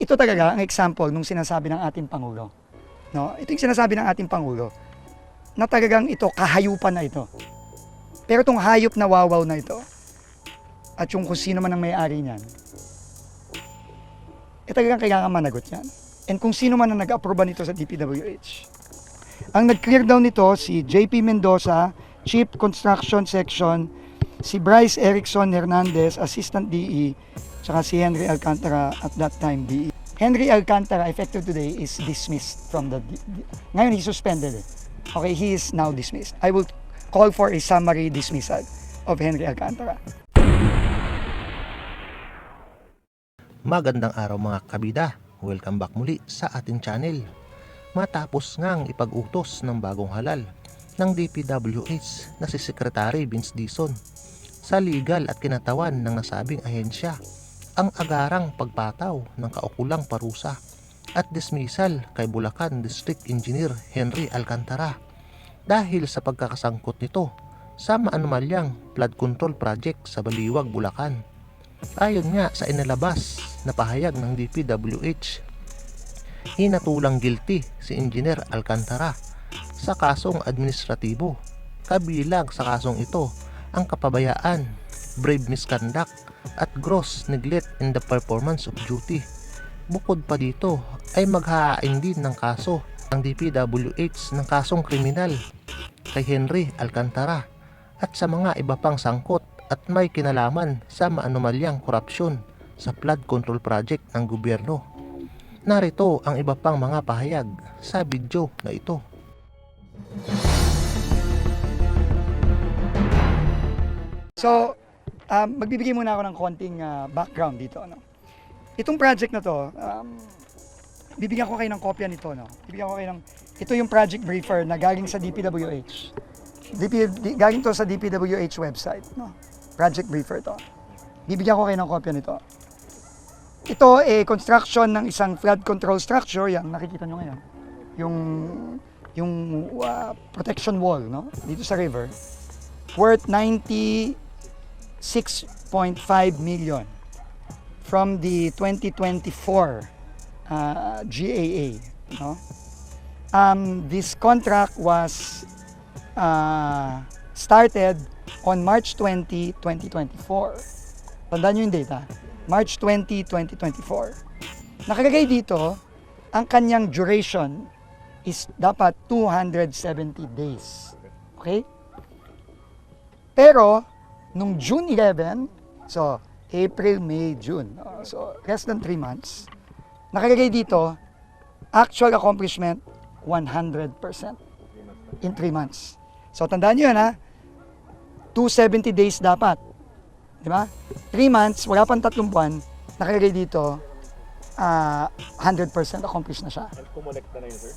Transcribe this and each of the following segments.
ito talaga ang example nung sinasabi ng ating Pangulo. No? Ito yung sinasabi ng ating Pangulo na talagang ito, kahayupan na ito. Pero itong hayop na wawaw na ito, at yung kung sino man ang may-ari niyan, eh talagang kailangan managot yan. And kung sino man ang nag-aproba nito sa DPWH. Ang nag-clear down nito si JP Mendoza, Chief Construction Section, si Bryce Erickson Hernandez, Assistant DE, tsaka si Henry Alcantara at that time DE. Henry Alcantara, effective today, is dismissed from the... Ngayon, he suspended. Okay, he is now dismissed. I will call for a summary dismissal of Henry Alcantara. Magandang araw mga kabida. Welcome back muli sa ating channel. Matapos ngang ipag-utos ng bagong halal ng DPWH na si Secretary Vince Dison sa legal at kinatawan ng nasabing ahensya ang agarang pagpataw ng kaukulang parusa at dismissal kay Bulacan District Engineer Henry Alcantara dahil sa pagkakasangkot nito sa maanumalyang flood control project sa Baliwag, Bulacan. Ayon nga sa inalabas na pahayag ng DPWH, hinatulang guilty si Engineer Alcantara sa kasong administratibo. Kabilang sa kasong ito ang kapabayaan, brave misconduct at gross neglect in the performance of duty. Bukod pa dito ay maghahain din ng kaso ang DPWH ng kasong kriminal kay Henry Alcantara at sa mga iba pang sangkot at may kinalaman sa maanumalyang korupsyon sa flood control project ng gobyerno. Narito ang iba pang mga pahayag sa video na ito. So, um, magbibigay muna ako ng konting ah, background dito. No? Itong project na to, um, bibigyan ko kayo ng kopya nito. No? Bibigyan ko kayo ng, ito yung project briefer na galing sa DPWH. DP, galing to sa DPWH website. No? Project briefer to. Bibigyan ko kayo ng kopya nito. Ito eh construction ng isang flood control structure, yan nakikita nyo ngayon. Yung yung ah, protection wall no dito sa river worth 90 6.5 million from the 2024 uh, GAA. No? Um, this contract was uh, started on March 20, 2024. Tandaan nyo yung data. March 20, 2024. Nakalagay dito, ang kanyang duration is dapat 270 days. Okay? Pero, nung June 11, so April, May, June, uh, so less than 3 months, nakalagay dito, actual accomplishment, 100% in 3 months. So tandaan nyo yan ha, 270 days dapat. Di ba? 3 months, wala pang tatlong buwan, nakalagay dito, ah, 100% accomplished na siya. Kumolekta na yun, sir?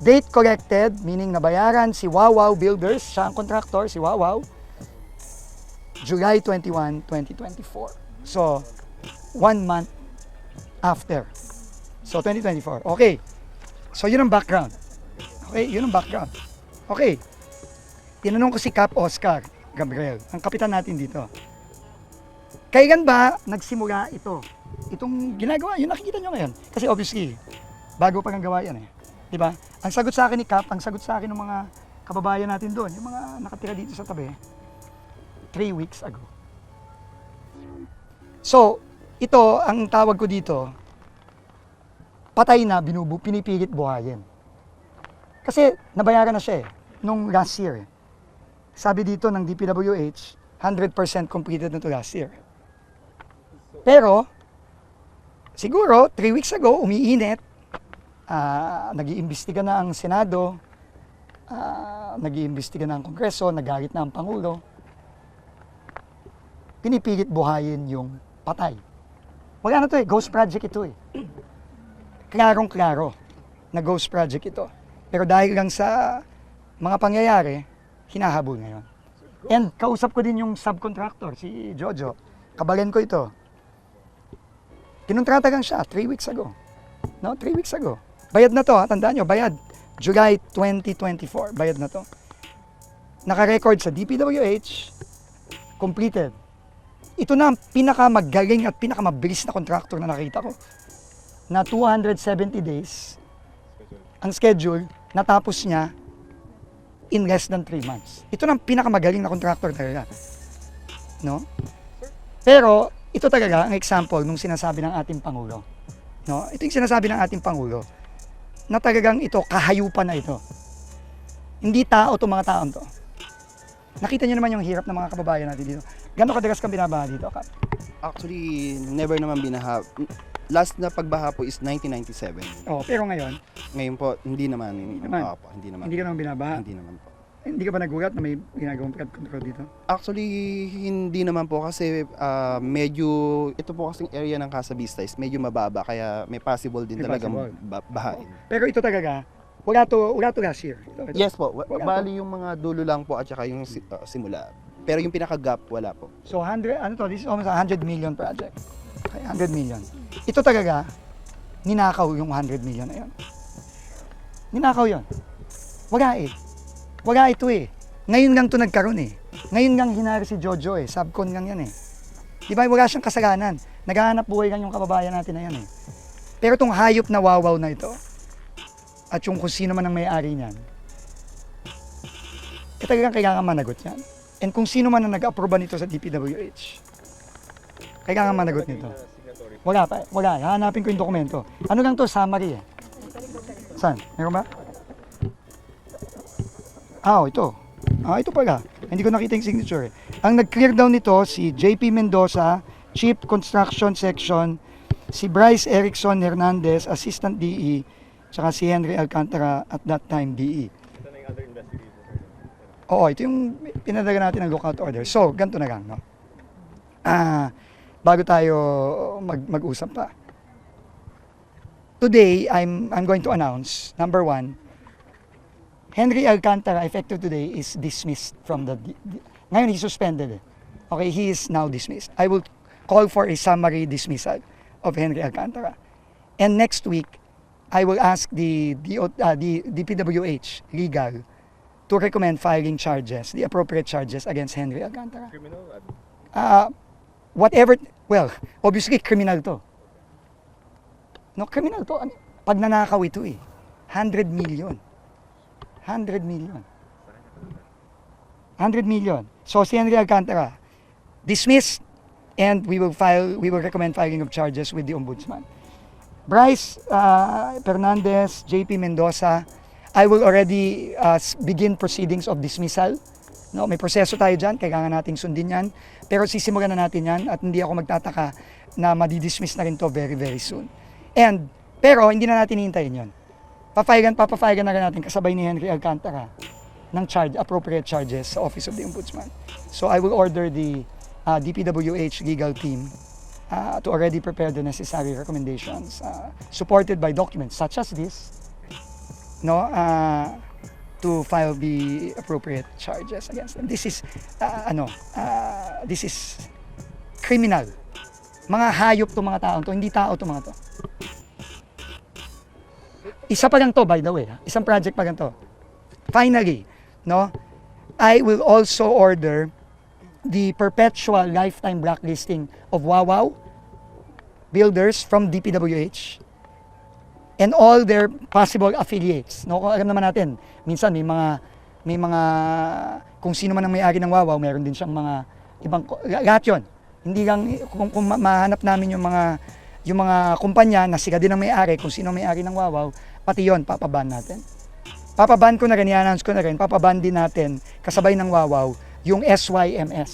Date collected, meaning nabayaran si Wawaw Builders, siya ang contractor, si Wawaw, July 21, 2024. So, one month after. So, 2024. Okay. So, yun ang background. Okay, yun ang background. Okay. Tinanong ko si Cap Oscar Gabriel, ang kapitan natin dito. Kailan ba nagsimula ito? Itong ginagawa, yun nakikita nyo ngayon. Kasi obviously, bago pa ng gawa yan eh. Di ba? Ang sagot sa akin ni Cap, ang sagot sa akin ng mga kababayan natin doon, yung mga nakatira dito sa tabi, three weeks ago. So, ito, ang tawag ko dito, patay na, binubu, pinipilit buhayin. Kasi nabayaran na siya eh, nung last year. eh. Sabi dito ng DPWH, 100% completed na to last year. Pero, siguro, three weeks ago, umiinit, ah nag-iimbestiga na ang Senado, ah nag-iimbestiga na ang Kongreso, nagalit na ang Pangulo, pinipilit buhayin yung patay. Wala na to eh, ghost project ito eh. Klarong-klaro na ghost project ito. Pero dahil lang sa mga pangyayari, hinahabol ngayon. And kausap ko din yung subcontractor, si Jojo. Kabalen ko ito. Kinontrata lang siya, 3 weeks ago. No, 3 weeks ago. Bayad na to, ha? tandaan nyo, bayad. July 2024, bayad na to. Naka-record sa DPWH, completed. Ito na ang pinakamagaling at pinakamabilis na contractor na nakita ko. na 270 days ang schedule, natapos niya in less than 3 months. Ito ng pinakamagaling na contractor talaga. No? Pero, ito talaga ang example nung sinasabi ng ating Pangulo. No? Ito yung sinasabi ng ating Pangulo na talagang ito, kahayupan na ito. Hindi tao itong mga taon to. Nakita niyo naman yung hirap ng mga kababayan natin dito. Gano'ng kadagas kang binabaha dito, Kap? Actually, never naman binaha. Last na pagbaha po is 1997. Oh, pero ngayon, Ngayon po, hindi naman. naman. Opo, hindi naman. hindi ka naman binabaha. Hindi naman po. Hindi ka ba nagulat na may ginagawang flood control dito? Actually, hindi naman po kasi ah, medyo, ito po kasing area ng Casa Vista is medyo mababa kaya may possible din May talagang possible. ba- bahain. Pero ito talaga, wala to, wala to last year. Ito, ito. Yes po, wa- Wala bali yung mga dulo lang po at saka yung si- ah, simula. Pero yung pinaka-gap, wala po. So 100, ano to, this is almost a 100 million project. Okay, 100 million. Ito talaga, ninakaw yung 100 million na yun. Ninakaw yun. Wala eh. Wala ito eh. Ngayon lang to nagkaroon eh. Ngayon lang hinari si Jojo eh. Subcon lang yan eh. Di ba wala siyang kasalanan. Naghahanap buhay lang yung kababayan natin na yan eh. Pero itong hayop na wawaw na ito, at yung kung sino man ang may-ari niyan, talagang kailangan managot yan. And kung sino man ang nag-aproba nito sa DPWH, kailangan managot nito. Wala pa. Wala. Hanapin ko yung dokumento. Ano lang to? Summary eh. Saan? Meron ba? Ah, oh, ito. Ah, ito pala. Hindi ko nakita yung signature eh. Ang nag-clear down nito si JP Mendoza, Chief Construction Section, si Bryce Erickson Hernandez, Assistant DE, tsaka si Henry Alcantara at that time DE. Oo, ito yung pinadala natin ng lookout order. So, ganito na lang, no? Ah, bago tayo mag mag-usap pa. Today, I'm I'm going to announce number one, Henry Alcantara, effective today, is dismissed from the. Ngayon, he's suspended. eh. Okay, he is now dismissed. I will call for a summary dismissal of Henry Alcantara. And next week, I will ask the, the, uh, the DPWH legal to recommend filing charges, the appropriate charges against Henry Alcantara. criminal Uh, whatever, well, obviously criminal to. No, criminal to. Pag nanakaw ito eh. 100 million. 100 million. 100 million. So si Henry Alcantara, dismissed and we will file, we will recommend filing of charges with the Ombudsman. Bryce uh, Fernandez, JP Mendoza, I will already uh, begin proceedings of dismissal. No, may proseso tayo dyan, kailangan nating sundin yan. Pero sisimulan na natin yan at hindi ako magtataka na madidismiss na rin to very, very soon. And, pero hindi na natin hihintayin yun. Papayagan, papapayagan na rin natin kasabay ni Henry Alcantara ng charge, appropriate charges sa Office of the Ombudsman. So I will order the uh, DPWH legal team uh, to already prepare the necessary recommendations uh, supported by documents such as this no uh, to file the appropriate charges against them. This is uh, ano uh, this is criminal. Mga hayop to mga tao to, hindi tao to mga to. Isa pa lang to by the way, isang project pa lang to. Finally, no, I will also order the perpetual lifetime blacklisting of Wawaw builders from DPWH and all their possible affiliates. No, alam naman natin, minsan may mga may mga kung sino man ang may-ari ng Wawaw, meron din siyang mga ibang lahat 'yon. Hindi lang kung, kung ma- mahanap namin yung mga yung mga kumpanya na sila din ang may-ari, kung sino may-ari ng Wawaw, pati 'yon papaban natin. Papaban ko na rin, i-announce ko na rin, papaban din natin kasabay ng Wawaw yung SYMS,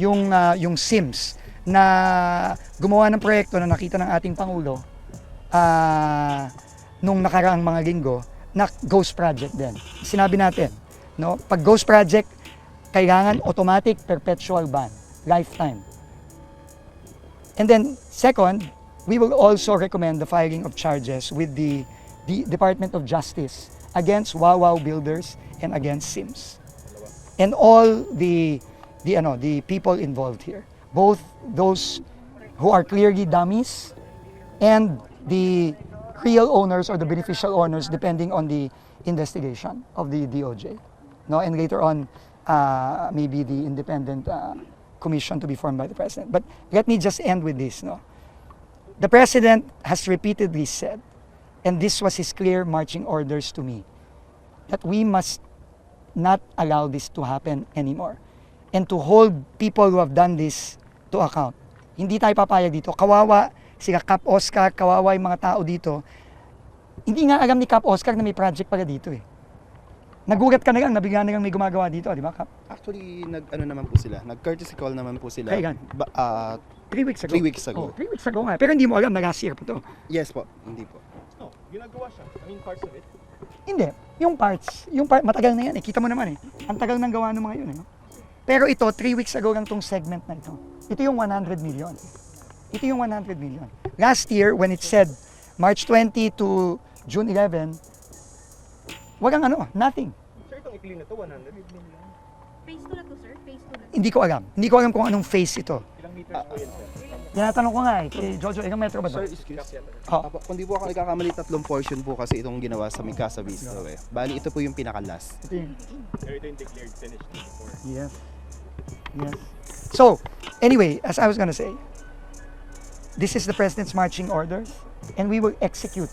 yung ah, yung SIMS na gumawa ng proyekto na nakita ng ating pangulo ah nung nakaraang mga linggo na ghost project din. Sinabi natin, no, pag ghost project kailangan automatic perpetual ban, lifetime. And then second, we will also recommend the filing of charges with the, the Department of Justice against Wawaw builders and against Sims. And all the the ano, the people involved here, both those who are clearly dummies and the real owners or the beneficial owners depending on the investigation of the DOJ. No, and later on uh, maybe the independent uh, commission to be formed by the president. But let me just end with this, no. The President has repeatedly said, and this was his clear marching orders to me, that we must not allow this to happen anymore. And to hold people who have done this to account. Hindi tayo papayag dito. Kawawa sila Cap Oscar, kawawa yung mga tao dito. Hindi nga alam ni Cap Oscar na may project pala dito eh. Nagulat ka na lang, nabigla na lang may gumagawa dito, di ba Cap? Actually, nag ano naman po sila, nag courtesy call naman po sila. Kailan? Ba, ah, Three weeks ago. Three weeks ago. Oh, three weeks ago nga. Pero hindi mo alam na last year pa to. yes po, hindi po. No, ginagawa siya. I mean, parts of it. Hindi. Yung parts, yung part, matagal na yan eh. Kita mo naman eh. Ang tagal nang gawa ng mga yun eh. no? Pero ito, three weeks ago lang tong segment na ito. Ito yung 100 million. Ito yung 100 million. Last year, when it said March 20 to June 11, walang ano, nothing. Sir, itong ikli na to, 100 million. Phase 2 na to, sir? Phase 2 na to. Hindi ko alam. Hindi ko alam kung anong phase ito. Ilang meters po yun, sir? Tinatanong ko nga eh, kay Jojo, ilang metro ba? Sir, excuse. Oh, Apo, kung di po ako nagkakamali, tatlong portion po kasi itong ginawa sa Mikasa Bistro eh. Bali, ito po yung pinaka-last. ito yun. Ito yung declared finished before. Yes. Yes. So, anyway, as I was gonna say, this is the President's marching orders and we will execute.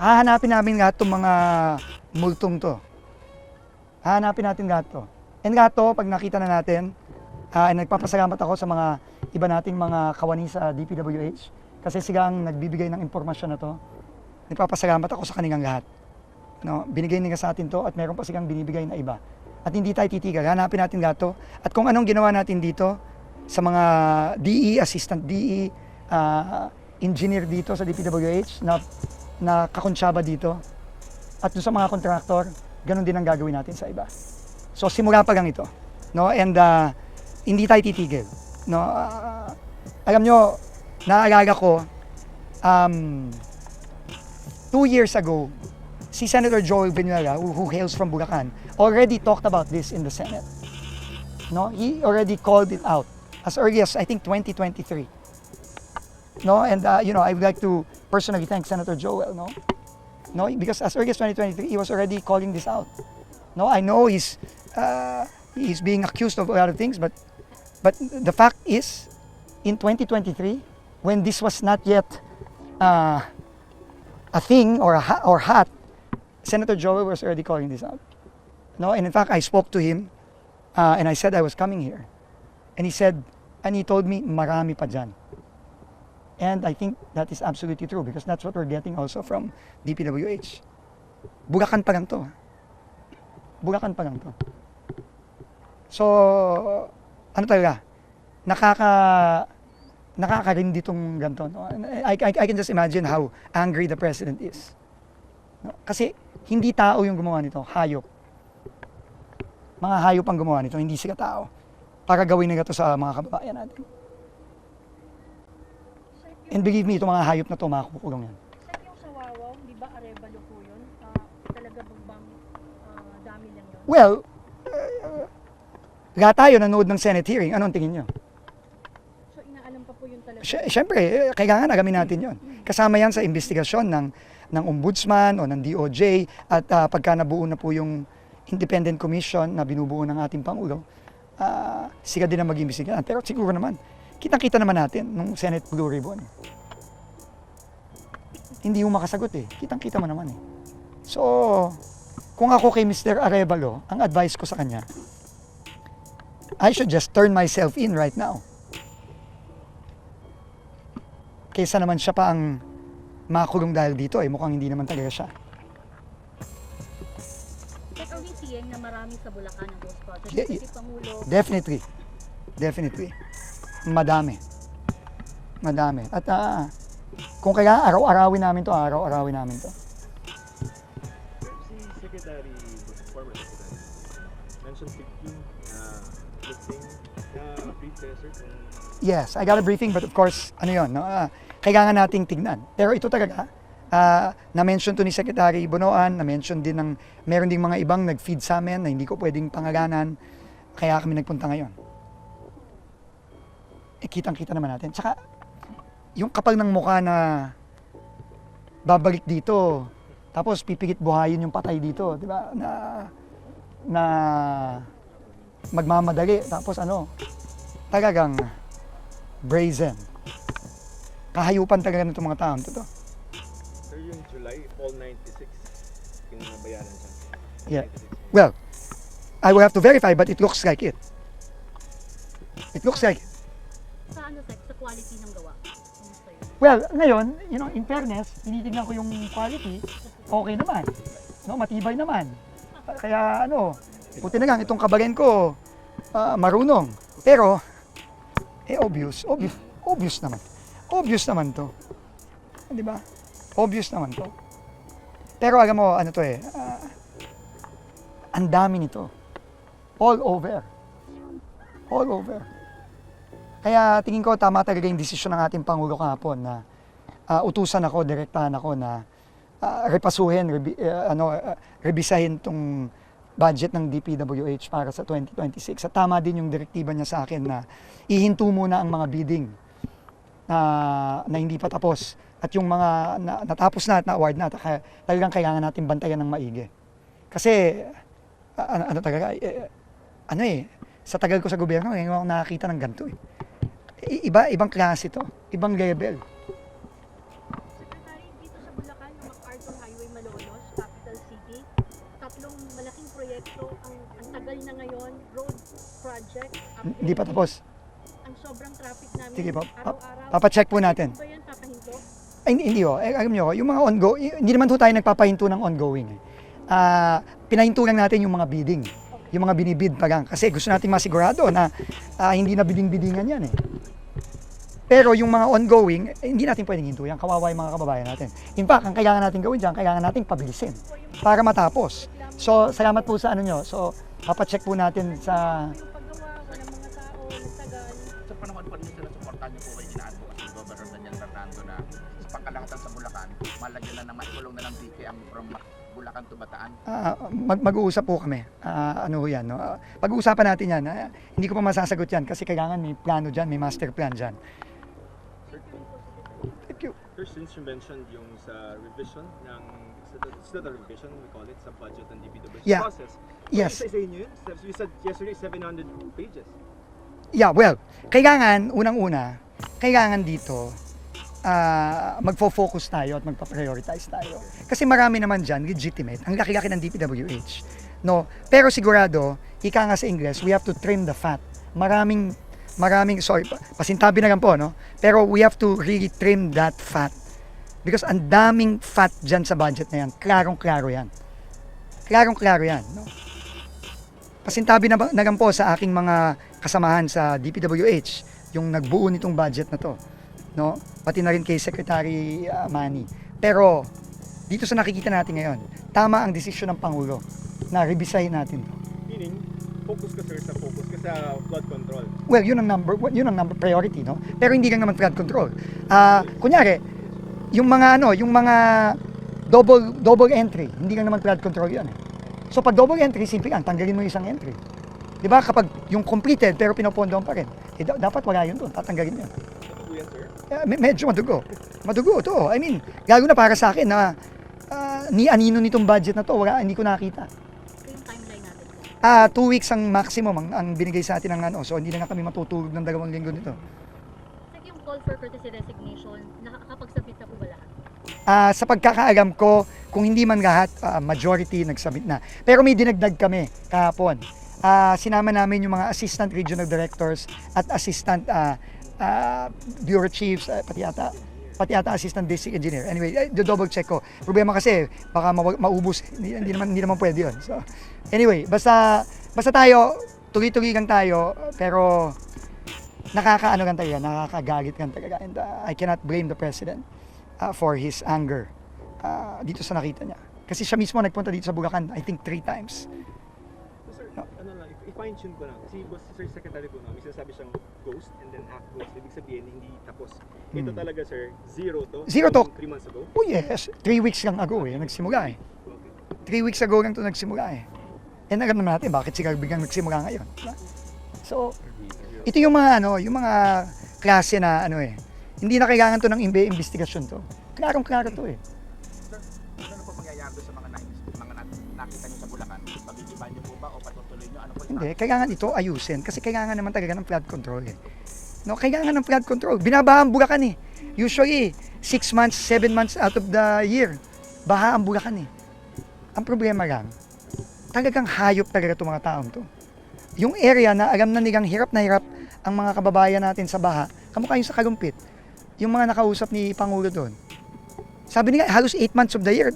Hahanapin namin lahat itong mga multong to. Hahanapin natin lahat to. And lahat to, pag nakita na natin, ah, and nagpapasalamat ako sa mga iba nating mga kawani sa DPWH kasi sila ang nagbibigay ng impormasyon na to. Nagpapasalamat ako sa kanilang lahat. No, binigay nila sa atin to at meron pa silang binibigay na iba. At hindi tayo titigil. Hanapin natin lahat to. At kung anong ginawa natin dito sa mga DE, assistant DE, ah, engineer dito sa DPWH na, na kakonsyaba dito at doon sa mga kontraktor, ganun din ang gagawin natin sa iba. So simula pa lang ito. No? And ah, hindi tayo titigil. No? Ah, alam nyo, naalala ko, um, two years ago, si Senator Joel Villanueva, who, who hails from Bulacan, already talked about this in the Senate. No, he already called it out as early as I think 2023. No, and uh, you know, I would like to personally thank Senator Joel. No, no, because as early as 2023, he was already calling this out. No, I know he's uh, he's being accused of a lot of things, but but the fact is, in 2023, when this was not yet uh, a thing or a or hat, Senator Joel was already calling this out. No, and in fact, I spoke to him uh, and I said I was coming here. And he said, and he told me, marami pa dyan. And I think that is absolutely true because that's what we're getting also from DPWH. Bulacan pa lang to. Bulacan pa lang to. So, ano talaga? Nakaka nakakarindi tong ganito. No? I, I, I can just imagine how angry the president is. No? Kasi hindi tao yung gumawa nito, hayop. Mga hayop ang gumawa nito, hindi sila tao. Para gawin nila to sa mga kababayan natin. And believe me, itong mga hayop na to, makakukulong yan. sir, yung sa Wawaw, di ba Arevalo po yun? Ah, talaga bang bang ah, dami lang yun? Well, lahat tayo nanood ng Senate hearing. Anong tingin nyo? So, inaalam pa po yun talaga? Siyempre, eh, kailangan alamin natin yon. Kasama yan sa investigasyon ng, ng ombudsman o ng DOJ at ah, pagka nabuo na po yung independent commission na binubuo ng ating Pangulo, ah, sila din ang mag-imbestigahan. Pero siguro naman, kitang-kita naman natin nung Senate Blue Ribbon. Hindi yung makasagot eh. Kitang-kita mo naman eh. So, kung ako kay Mr. Arevalo, ang advice ko sa kanya, I should just turn myself in right now. kaysa naman siya pa ang makulong dahil dito eh mukhang hindi naman talaga siya. Seeing na marami sa Bulacan ang ghost project? Yeah, Pangulo, Definitely. Definitely. Madami. Madami. At ah, kung kaya araw-arawin namin to, araw-arawin namin to. Yes, I got a briefing but of course, ano yun, no? ah, kailangan nating tignan. Pero ito talaga, ah, na-mention to ni Secretary Bonoan, na-mention din ng, meron ding mga ibang nag-feed sa amin na hindi ko pwedeng pangalanan, kaya kami nagpunta ngayon. Eh, kitang-kita naman natin. Tsaka, yung kapal ng mukha na babalik dito, tapos pipikit buhayin yung patay dito, di ba? Na, na magmamadali, tapos ano, talagang brazen. kahayupan talaga ng mga taon to. Sir, yung July, all 96, yung nabayaran siya. Yeah. 96. Well, I will have to verify but it looks like it. It looks like it. Sa ano, Sec, sa quality ng gawa? Well, ngayon, you know, in fairness, tinitingnan ko yung quality, okay naman. No, matibay naman. Kaya ano, buti na lang itong kabarin ko ah, marunong. Pero eh obvious, obvious, obvious naman. Obvious naman 'to. 'Di ba? Obvious naman 'to. Pero alam mo, ano to eh, ah, ang dami nito. All over. All over. Kaya tingin ko tama talaga yung desisyon ng ating Pangulo kahapon na ah, utusan ako, direktahan ako na ah, repasuhin, rebi- eh, ano, ah, rebisahin tong budget ng DPWH para sa 2026. At tama din yung direktiba niya sa akin na ihinto muna ang mga bidding na, na hindi pa tapos. At yung mga na, natapos na at na-award na, talagang kailangan natin bantayan ng maigi. Kasi, ano, ano talaga, eh, ano eh, sa tagal ko sa gobyerno, ngayon ako nakakita ng ganito eh. Iba, ibang klase to, ibang level. Tatlong malaking proyekto, ang, ang tagal na ngayon, road project, upgrade. Hindi pa tapos. Ang sobrang traffic namin, Sige pa, pa- araw-araw. papacheck po natin. Ano ba yan, papahinto? Ay, hindi, hindi oh. Eh, alam nyo, yung mga ongoing, hindi naman po tayo nagpapahinto ng ongoing. Eh. Ah, pinahinto lang natin yung mga bidding. Yung mga binibid pa lang. Kasi gusto natin masigurado na ah, hindi na bidding-biddingan yan eh. Pero yung mga ongoing, eh, hindi natin pwedeng hintuyan. Kawawa yung mga kababayan natin. In fact, ang kailangan natin gawin dyan, kailangan natin pabilisin para matapos. So, salamat po sa ano nyo. So, papacheck po natin sa... Sa panahon pa ninyo sinusuportahan niyo po kay ina-advocate ni Governor Daniel Fernando na sa pangkalahatan sa Bulacan, malagyan na ng maikulong na ng DKM from Bulacan to Bataan. Ah, mag mag-uusap po kami. Ah, ano ho yan, no? Ah, pag-uusapan natin yan. Ah, hindi ko pa masasagot yan kasi kailangan may plano dyan, may master plan dyan. Thank you. Sir, since you mentioned yung sa revision ng, it's not a revision, we call it, sa budget ng DPWH Yeah. process. Yes. Isa-isa yun? You said yesterday, 700 pages. Yeah, well, kailangan, unang-una, kailangan dito, ah, magfo-focus tayo at magpa-prioritize tayo. Kasi marami naman dyan, legitimate, ang laki-laki ng DPWH. No? Pero sigurado, ika nga sa English, we have to trim the fat. Maraming, maraming, sorry, pa- pasintabi na lang po, no? Pero we have to really trim that fat. Because ang daming fat dyan sa budget na yan. Klarong-klaro yan. Klarong-klaro yan, no? pasintabi na, na lang po sa aking mga kasamahan sa DPWH yung nagbuo nitong budget na to no pati na rin kay Secretary uh, Manny pero dito sa nakikita natin ngayon tama ang desisyon ng Pangulo na revisahin natin to Meaning, focus ka sir sa focus ka sa flood control. well yun ang number yun ang number priority no pero hindi lang naman flood control ah kunyari yung mga ano yung mga double double entry hindi lang naman flood control yan eh. so pag double entry simple lang tanggalin mo yung isang entry di ba kapag yung completed pero pinopondon pa rin eh, da- dapat wala yun doon tatanggalin yun sir? Eh, me- medyo madugo madugo to I mean lalo na para sa akin na ah, ni anino nitong budget na to wala hindi ko nakita yung timeline natin. Ah, two weeks ang maximum ang, ang binigay sa atin ng ano. So hindi na nga kami matutulog ng dalawang linggo nito. Sec, yung call for courtesy resignation, nakakapagsabit na po Ah, sa pagkakaalam ko, kung hindi man lahat, ah, majority nagsabit na. Pero may dinagdag kami kahapon. Ah, sinama namin yung mga assistant regional directors at assistant ah, ah, bureau chiefs, ah, pati yata pati yata assistant district engineer. Anyway, eh, double check ko. Problema kasi baka mawa- maubos. Hindi, hindi naman hindi naman pwede 'yon. So, anyway, basta basta tayo tuloy-tuloy lang tayo pero nakakaano lang talaga, nakakagalit lang talaga. And ah, I cannot blame the president uh, for his anger uh, dito sa nakita niya. Kasi siya mismo nagpunta dito sa Bulacan, I think three times. So, sir, ano lang, i- i-fine-tune ko lang. Kasi boss, sir, secretary ko na, may sinasabi siyang ghost and then half ghost. Ibig sabihin, hindi tapos. Ito Hmm. talaga, sir, zero to. Zero to. Three months ago. Oh yes, three weeks lang ago eh, nagsimula eh. Okay. Three weeks ago lang to nagsimula eh. And alam naman natin bakit sila biglang nagsimula ngayon. So, ito yung mga ano, yung mga klase na ano eh. Hindi na kailangan to ng imbe investigasyon to. Klarong-klaro to eh. Sir, ano po mangyayari sa mga, na, mga na, nakita niyo sa Bulacan? Pag-iiban niyo po ba o patutuloy niyo? Ano po Hindi, kailangan ito ayusin kasi kailangan naman talaga ng flood control eh. No, kailangan ng flood control. Binabaha ang Bulacan eh. Usually, 6 months, 7 months out of the year, baha ang Bulacan eh. Ang problema lang, talagang hayop talaga itong mga taong to. Yung area na alam na nilang hirap na hirap ang mga kababayan natin sa baha, kamukha yung sa Kalumpit, yung mga nakausap ni Pangulo doon. Sabi nila, halos 8 months of the year,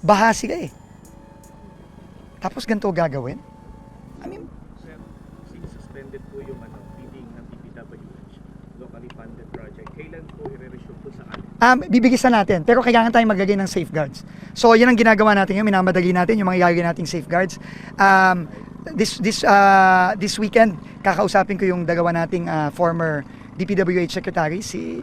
baha sila eh. Tapos ganito gagawin? I mean, Sir, suspended po yung ano, bidding ng DPWH, locally funded project, kailan po i-resume po sa atin? Um, bibigisan natin, pero kailangan tayong maglagay ng safeguards. So, yan ang ginagawa natin ngayon, minamadali natin yung mga ilalagay nating safeguards. Um, this this uh, this weekend, kakausapin ko yung dalawa nating uh, former DPWH secretary, si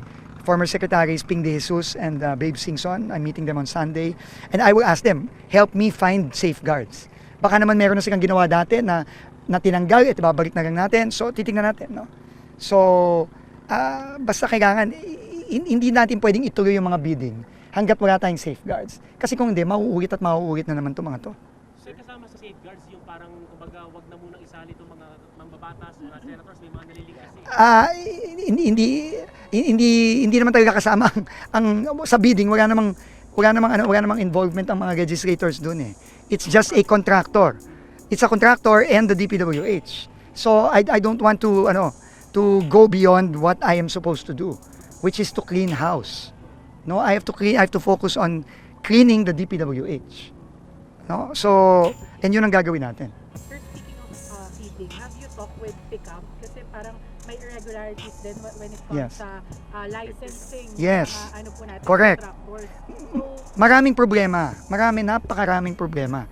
former secretaries Ping De Jesus and uh, Babe Singson. I'm meeting them on Sunday. And I will ask them, help me find safeguards. Baka naman meron na silang ginawa dati na, na tinanggal, at babalik na lang natin. So, titingnan natin. No? So, ah, basta kailangan, hindi natin pwedeng ituloy yung mga bidding hanggat wala tayong safeguards. Kasi kung hindi, mauulit at mauulit na naman itong mga to. Sir, kasama sa safeguards yung parang, kumbaga, wag na munang isali itong mga mambabatas, mga senators, may mga nalilig kasi. Ah, hindi hindi hindi hindi naman talaga kasama ang, ang sa bidding wala namang wala namang ano wala namang involvement ang mga legislators doon eh. It's just a contractor. It's a contractor and the DPWH. So I I don't want to ano to go beyond what I am supposed to do, which is to clean house. No, I have to clean I have to focus on cleaning the DPWH. No? So, and yun ang gagawin natin. Sir, speaking of uh, feeding, have you talked with may irregularities din wh- when it comes Yes. sa uh, licensing. Yes. Mga ano po natin, Correct. So, Maraming problema. Marami, napakaraming problema.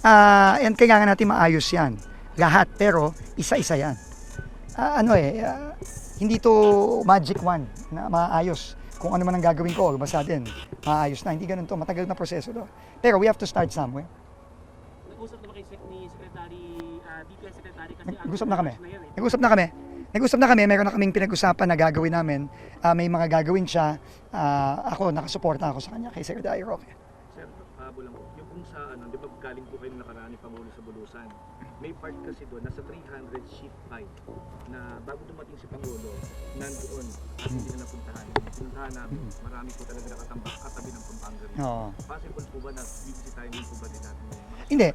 Ah, and kailangan natin maayos yan. Lahat, pero isa-isa yan. Ah, ano eh, ah, hindi to magic one na maayos. Kung ano man ang gagawin ko, basta din, maayos na. Hindi ganun to, matagal na proseso to. Pero we have to start somewhere. Nag-usap na ba sec- ni Secretary, uh, DPI Secretary kasi Nag-usap na kami. na eh. Nag-usap na kami. Nag-usap na kami, meron na kaming pinag-usapan na gagawin namin. Ah, may mga gagawin siya. Ah, ako, nakasuporta ako sa kanya kay Secretary Roque. Sir, pabo lang po. Yung kung sa ano, di ba galing po kayo nakaraan ni Pangulo sa Bulusan, may part kasi doon, nasa 300 sheet pipe na bago dumating si Pangulo, nandoon at hindi na napuntahan. Puntahan namin, marami po talaga nakatambak katabi ng Pampanga. Oo. Possible po ba na bibisitahin po ba din natin Hindi.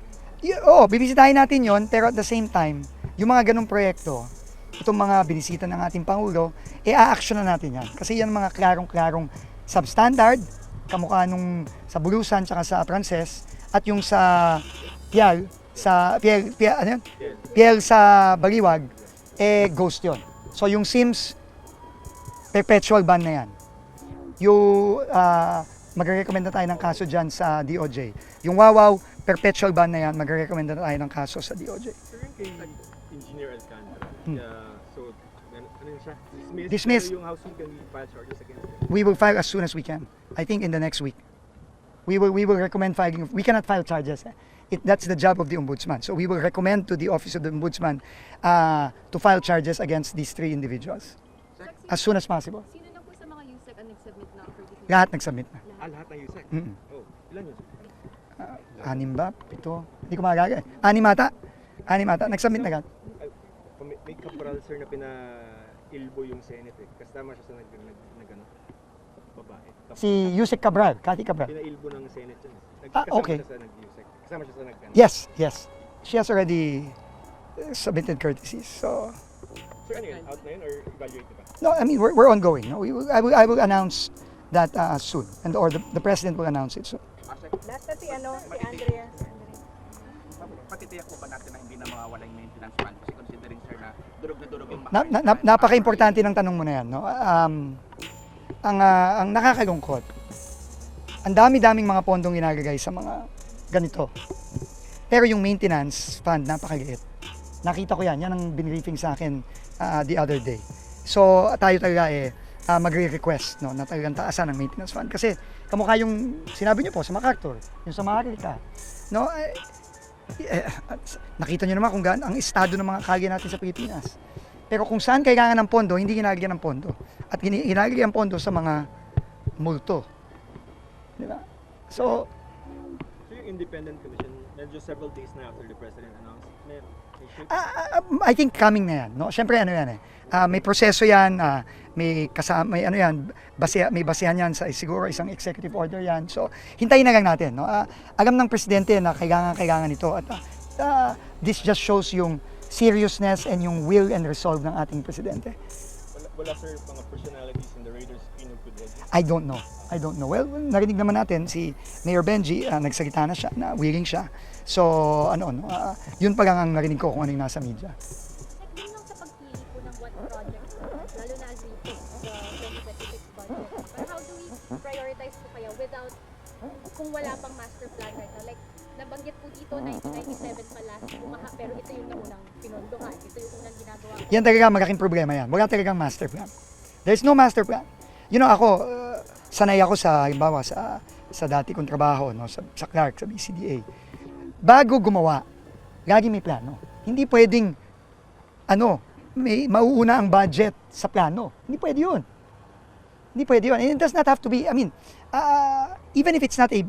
Oo, bibisitahin natin yon pero at the same time, yung mga ganong proyekto, itong mga binisita ng ating Pangulo, e a-action na natin yan. Kasi yan mga klarong-klarong substandard, kamukha nung sa Bulusan tsaka sa Frances, at yung sa Pial, sa Piel, Piel, ano yun? Piel sa Baliwag, eh ghost yon. So yung Sims, perpetual ban na yan. Yung uh, magre-recommend na tayo ng kaso dyan sa DOJ. Yung Wawaw, perpetual ban na yan, magre-recommend na tayo ng kaso sa DOJ. Sir, kay Engineer Alcantara, Hmm. uh, so, ano, ano siya? Dismissed. Dismissed. Yung house can file charges against him. We will file as soon as we can. I think in the next week. We will we will recommend filing. We cannot file charges. eh. It, that's the job of the ombudsman. So we will recommend to the office of the ombudsman uh, to file charges against these three individuals as soon as possible. Sino na po sa mga USEC ang nag-submit na? Lahat nagsubmit na. Ah, lahat ng USEC? Mm-mm. Oh, ilan yun? Anim ba? Pito? Hindi ko maalala. eh. Anim ata. Anim ata. Nagsubmit na agad. Ay, may, kapral sir na pina-ilbo yung Senate eh. Kasama siya sa nag, nag, nag ano, babae. Tapos Si Yusek Cabral, Cathy Cabral. pina-ilbo ng Senate yun. eh. Nag, Ah, okay. siya sa nag-USEC. Kasama siya sa nag ano. Yes, yes. She has already uh, submitted courtesies. So, Sir, ano yun? Out na yun or evaluate na ba? no, I mean, we're, we're ongoing. No? We will, I, will, I will announce that uh, soon. And, or the, the president will announce it soon. Last na si, ano, si Andrea. Si Andrea. patitiyak po ba natin na hindi na mawawala yung maintenance fund? Kasi considering sir na durog na durog yung Na, na, na- napaka-importante ng tanong mo na yan. No? Um, ang, ah, ang nakakalungkot, ang dami-daming mga pondong ginagagay sa mga ganito. Pero yung maintenance fund, napakaliit. Nakita ko yan. Yan ang binriefing sa akin ah, the other day. So, tayo talaga eh, ah, magre-request no, na talagang taasan ang maintenance fund. Kasi, kamukha yung sinabi niyo po sa MacArthur, yung sa Maharlika. No, eh, eh, nakita niyo naman kung gaan ang estado ng mga kalye natin sa Pilipinas. Pero kung saan kailangan ng pondo, hindi ginagyan ng pondo. At gini- ginagyan ng pondo sa mga multo. Di ba? So, So yung independent commission, medyo several days na after the president announced, may, may shift Ah, ah, I think coming na yan. No? Siyempre ano yan eh. Ah, may proseso yan, ah, may kasama, may ano yan, base, may basehan yan sa siguro isang executive order yan. So, hintayin na lang natin. No? Ah, alam ng presidente na kailangan kailangan ito at ah, ah, this just shows yung seriousness and yung will and resolve ng ating presidente. wala, wala sir mga personalities in the good I don't know. I don't know. Well, narinig naman natin si Mayor Benji, ah, nagsalita na siya, na willing siya. So, ano, no, ah, yun pa lang ang narinig ko kung ano yung nasa media. Like, din lang sa pagpili po ng what projects, lalo na as we take the 2026 budget. But how do we prioritize po kaya without, kung wala pang master plan right now? Like, nabanggit po dito, 1997 pa last bumaha, pero ito yung naunang pinondohan. Ito yung unang ginagawa. Yan talaga ang malaking problema yan. Wala talagang master plan. There's no master plan. You know, ako, uh, sanay ako sa, halimbawa, sa, sa dati kong trabaho, no, sa, sa Clark, sa BCDA. Bago gumawa, lagi may plano. Hindi pwedeng, ano, may mauuna ang budget sa plano. Hindi pwede yun. Hindi pwede yun. And it does not have to be, I mean, uh, even if it's not a,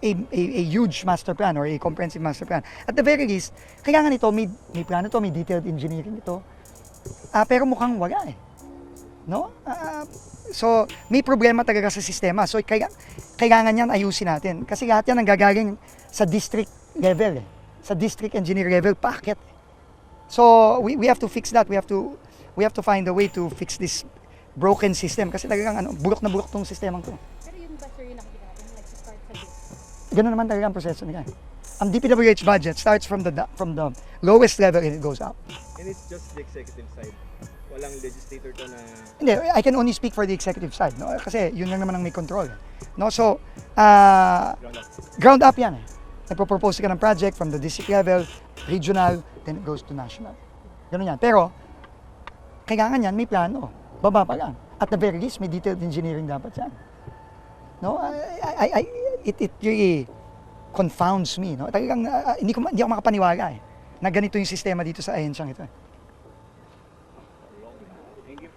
a, a, a huge master plan or a comprehensive master plan, at the very least, kailangan ito, may, may plano to, may detailed engineering ito. Ah, pero mukhang wala eh. No? Ah, so, may problema talaga sa sistema. So, kaya, kailangan yan ayusin natin. Kasi lahat yan ang gagaling sa district level eh. Sa district engineer level, packet. So, we, we have to fix that. We have to we have to find a way to fix this broken system kasi talagang ano, bulok na bulok tong sistemang to. Pero yung ba sir yung nakikita natin, nag-start sa base? Ganun naman talaga ang proseso nila. Ang DPWH budget starts from the from the lowest level and it goes up. And it's just the executive side. Walang legislator to na Hindi, I can only speak for the executive side, no? Kasi yun lang naman ang may control. No? So, ah, ground up. ground up yan eh. Nagpo-propose ka ng project from the district level, regional, then it goes to national. Ganun yan. Pero, kailangan yan, may plano. Baba pa lang. At the very least, may detailed engineering dapat yan. No? I, I, I, it, it really confounds me. No? Talagang, ah, hindi, ko, hindi ako makapaniwala eh, na ganito yung sistema dito sa ahensyang ito. eh.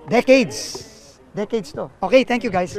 Decades. Decades to. Okay, thank you guys.